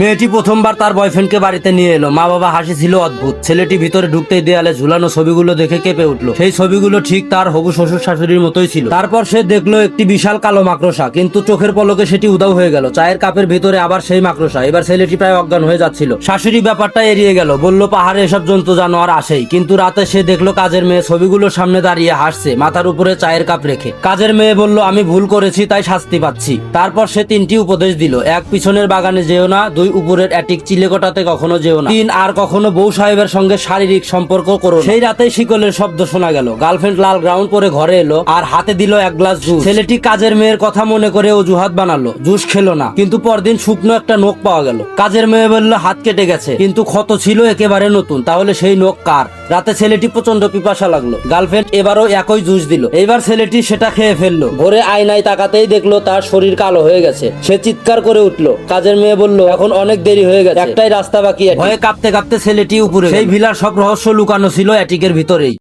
মেয়েটি প্রথমবার তার বয়ফ্রেন্ডকে বাড়িতে নিয়ে এলো। মা বাবা হাসি ছিল অদ্ভুত। ছেলেটি ভিতরে ঢুকতেই দেয়ালে ঝুলানো ছবিগুলো দেখে কেঁপে উঠল। সেই ছবিগুলো ঠিক তার হবু শ্বশুর শাশুড়ির মতোই ছিল। তারপর সে দেখল একটি বিশাল কালো মাকড়সা, কিন্তু চোখের পলকে সেটি উদাও হয়ে গেল। চায়ের কাপের ভিতরে আবার সেই মাকড়সা। এবার ছেলেটি প্রায় অজ্ঞান হয়ে যাচ্ছিল। শাশুড়ি ব্যাপারটা এড়িয়ে গেল। বলল, পাহাড়ে এসব জন্তু জানোয়ার আসেই। কিন্তু রাতে সে দেখল কাজের মেয়ে ছবিগুলোর সামনে দাঁড়িয়ে হাসছে, মাথার উপরে চায়ের কাপ রেখে। কাজের মেয়ে বলল, আমি ভুল করেছি, তাই শাস্তি পাচ্ছি। তারপর সে তিনটি উপদেশ দিল। এক, পিছনের বাগানে যেও না। দুই উপরের অ্যাটিক চিলেকোটাতে কখনো যেও না। তিন, আর কখনো বউ সাহেবের সঙ্গে শারীরিক সম্পর্ক করো সেই রাতেই শিকলের শব্দ শোনা গেল। গার্লফ্রেন্ড লাল গ্রাউন্ড করে ঘরে এলো আর হাতে দিল এক গ্লাস জুস ছেলেটি কাজের মেয়ের কথা মনে করে অজুহাত বানালো। জুস খেলো না। কিন্তু পরদিন শুকনো একটা নোক পাওয়া গেল। কাজের মেয়ে বলল, হাত কেটে গেছে। কিন্তু ক্ষত ছিল একেবারে নতুন। তাহলে সেই নোক কার? রাতে ছেলেটি প্রচণ্ড পিপাসা লাগল। গার্লফ্রেন্ড এবারও একই জুস দিল। এইবার ছেলেটি সেটা খেয়ে ফেলল। ভোরে আয়নায় তাকাতেই দেখল তার শরীর কালো হয়ে গেছে। সে চিৎকার করে উঠল। কাজের মেয়ে বলল এখন অনেক দেরি হয়ে গেছে। একটাই রাস্তা বাকি। ভয়ে কাঁপতে কাঁপতে ছেলেটি উপরে সেই ভিলার সব রহস্য লুকানো ছিল অ্যাটিকের ভিতরেই।